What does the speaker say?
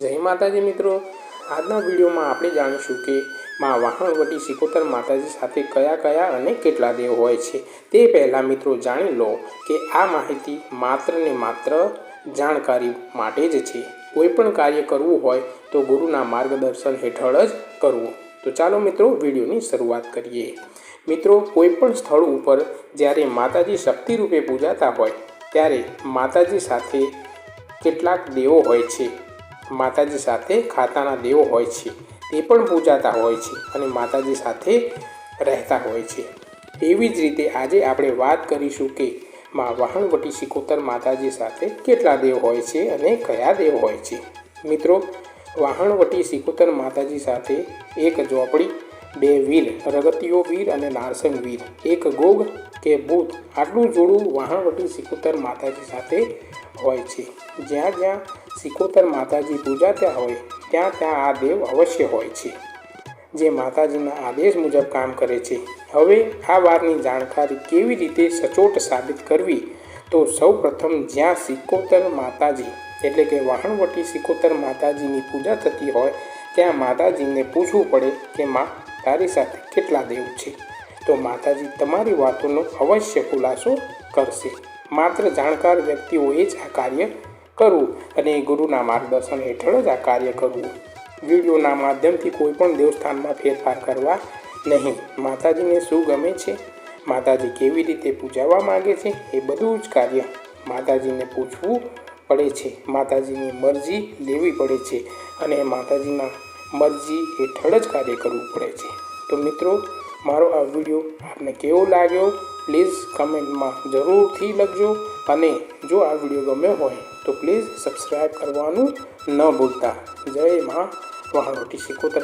જય માતાજી મિત્રો. આજના વિડીયોમાં આપણે જાણીશું કે માં વાહણવટી સિકોતર માતાજી સાથે કયા કયા અને કેટલા દેવ હોય છે. તે પહેલાં મિત્રો જાણી લો કે આ માહિતી માત્ર ને માત્ર જાણકારી માટે જ છે. કોઈ પણ કાર્ય કરવું હોય તો ગુરુના માર્ગદર્શન હેઠળ જ કરવું. તો ચાલો મિત્રો વિડીયોની શરૂઆત કરીએ. મિત્રો, કોઈ પણ સ્થળ ઉપર જ્યારે માતાજી શક્તિ રૂપે પૂજાતા હોય, ત્યારે માતાજી સાથે કેટલાક દેવો હોય છે. માતાજી સાથે ખાતાના દેવો હોય છે. તે પણ પૂજાતા હોય છે અને માતાજી સાથે રહેતા હોય છે. એવી જ રીતે આજે આપણે વાત કરીશું કે માં વાહણવટી સિકોતર માતાજી સાથે કેટલા દેવ હોય છે અને કયા દેવ હોય છે. મિત્રો, વાહણવટી સિકોતર માતાજી સાથે એક ઝોપડી, બે વીર રગતીયો વીર અને નારસંગ વીર એક ગોગ કે ભૂત આટલું જોડું વાહણવટી સિકોતર માતાજી સાથે હોય છે. જ્યાં જ્યાં સિકોતર માતાજી પૂજાતા હોય, ત્યાં ત્યાં આ દેવ અવશ્ય હોય છે. જે માતાજીના આદેશ મુજબ કામ કરે છે. હવે આ વારની જાણકારી કેવી રીતે સચોટ સાબિત કરવી? તો સૌ પ્રથમ જ્યાં સિકોતર માતાજી, એટલે કે વાહણવટી સિકોતર માતાજીની પૂજા થતી હોય, ત્યાં માતાજીને પૂછવું પડે કે, માં, તારી સાથે કેટલા દેવ છે? તો માતાજી તમારી વાતોનો અવશ્ય ખુલાસો કરશે. માત્ર જાણકાર વ્યક્તિઓએ જ આ કાર્ય કરવું અને ગુરુના માર્ગદર્શન હેઠળ જ આ કાર્ય કરવું. વિડીયોના માધ્યમથી કોઈ પણ દેવસ્થાનમાં ફેરફાર કરવા નહીં. માતાજીને શું ગમે છે? માતાજી કેવી રીતે પૂજાવા માગે છે? એ બધું જ કાર્ય માતાજીને પૂછવું પડે છે. માતાજીની મરજી લેવી પડે છે અને માતાજીના મરજી હેઠળ જ કાર્ય કરવું પડે છે. તો મિત્રો મારો આ વીડિયો આપને કેવો લાગ્યો પ્લીઝ કમેન્ટમાં જરૂરથી લખજો. અને જો આ વીડિયો ગમ્યો હોય, તો પ્લીઝ સબસ્ક્રાઈબ કરવાનું ન ભૂલતા. જય માં વહાણોટી સિકોતર